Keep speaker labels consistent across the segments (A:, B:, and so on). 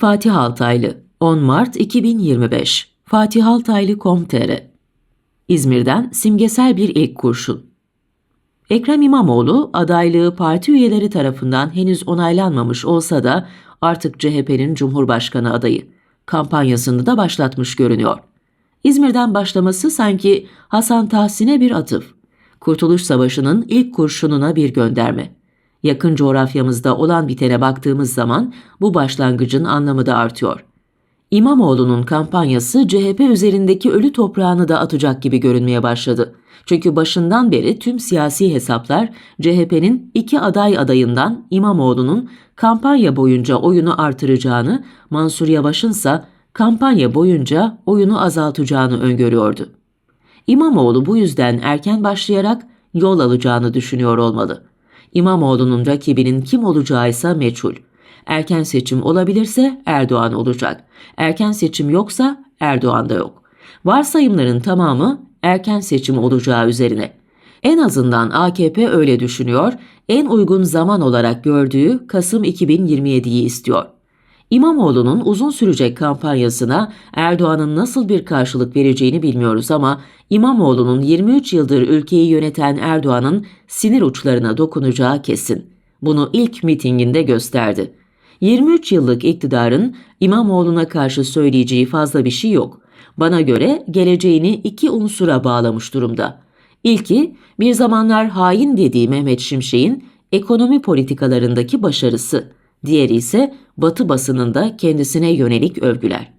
A: Fatih Altaylı 10 Mart 2025 Fatih Altaylı.com.tr İzmir'den simgesel bir ilk kurşun. Ekrem İmamoğlu adaylığı parti üyeleri tarafından henüz onaylanmamış olsa da artık CHP'nin Cumhurbaşkanı adayı kampanyasını da başlatmış görünüyor. İzmir'den başlaması sanki Hasan Tahsin'e bir atıf. Kurtuluş Savaşı'nın ilk kurşununa bir gönderme. Yakın coğrafyamızda olan bitene baktığımız zaman bu başlangıcın anlamı da artıyor. İmamoğlu'nun kampanyası CHP üzerindeki ölü toprağını da atacak gibi görünmeye başladı. Çünkü başından beri tüm siyasi hesaplar CHP'nin iki aday adayından İmamoğlu'nun kampanya boyunca oyunu artıracağını, Mansur Yavaş'ın ise kampanya boyunca oyunu azaltacağını öngörüyordu. İmamoğlu bu yüzden erken başlayarak yol alacağını düşünüyor olmalı. İmamoğlu'nun rakibinin kim olacağı ise meçhul. Erken seçim olabilirse Erdoğan olacak. Erken seçim yoksa Erdoğan da yok. Varsayımların tamamı erken seçim olacağı üzerine. En azından AKP öyle düşünüyor, en uygun zaman olarak gördüğü Kasım 2027'yi istiyor. İmamoğlu'nun uzun sürecek kampanyasına Erdoğan'ın nasıl bir karşılık vereceğini bilmiyoruz ama İmamoğlu'nun 23 yıldır ülkeyi yöneten Erdoğan'ın sinir uçlarına dokunacağı kesin. Bunu ilk mitinginde gösterdi. 23 yıllık iktidarın İmamoğlu'na karşı söyleyeceği fazla bir şey yok. Bana göre geleceğini iki unsura bağlamış durumda. İlki bir zamanlar hain dediği Mehmet Şimşek'in ekonomi politikalarındaki başarısı. Diğeri ise Batı basınında kendisine yönelik övgüler.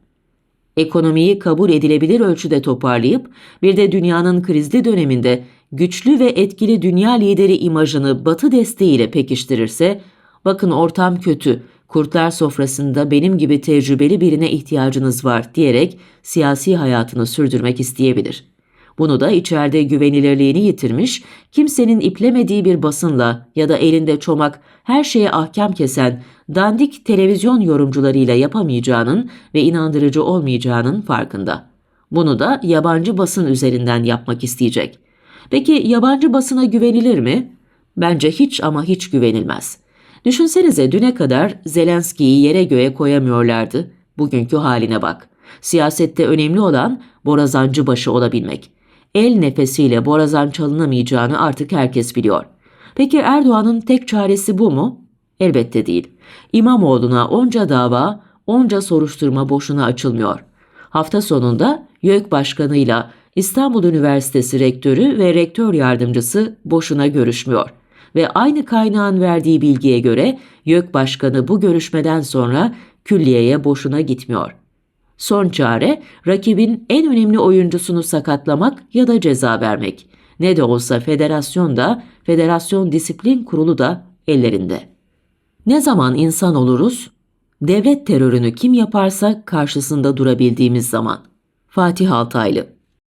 A: Ekonomiyi kabul edilebilir ölçüde toparlayıp bir de dünyanın krizli döneminde güçlü ve etkili dünya lideri imajını Batı desteğiyle pekiştirirse, bakın ortam kötü, kurtlar sofrasında benim gibi tecrübeli birine ihtiyacınız var diyerek siyasi hayatını sürdürmek isteyebilir. Bunu da içeride güvenilirliğini yitirmiş, kimsenin iplemediği bir basınla ya da elinde çomak her şeye ahkam kesen dandik televizyon yorumcularıyla yapamayacağının ve inandırıcı olmayacağının farkında. Bunu da yabancı basın üzerinden yapmak isteyecek. Peki yabancı basına güvenilir mi? Bence hiç ama hiç güvenilmez. Düşünsenize düne kadar Zelenski'yi yere göğe koyamıyorlardı. Bugünkü haline bak. Siyasette önemli olan borazancı başı olabilmek. El nefesiyle borazan çalınamayacağını artık herkes biliyor. Peki Erdoğan'ın tek çaresi bu mu? Elbette değil. İmamoğlu'na onca dava, onca soruşturma boşuna açılmıyor. Hafta sonunda YÖK Başkanı'yla İstanbul Üniversitesi Rektörü ve Rektör Yardımcısı boşuna görüşmüyor. Ve aynı kaynağın verdiği bilgiye göre YÖK Başkanı bu görüşmeden sonra külliyeye boşuna gitmiyor. Son çare rakibin en önemli oyuncusunu sakatlamak ya da ceza vermek. Ne de olsa federasyon da, Federasyon Disiplin Kurulu da ellerinde. Ne zaman insan oluruz? Devlet terörünü kim yaparsa karşısında durabildiğimiz zaman. Fatih Altaylı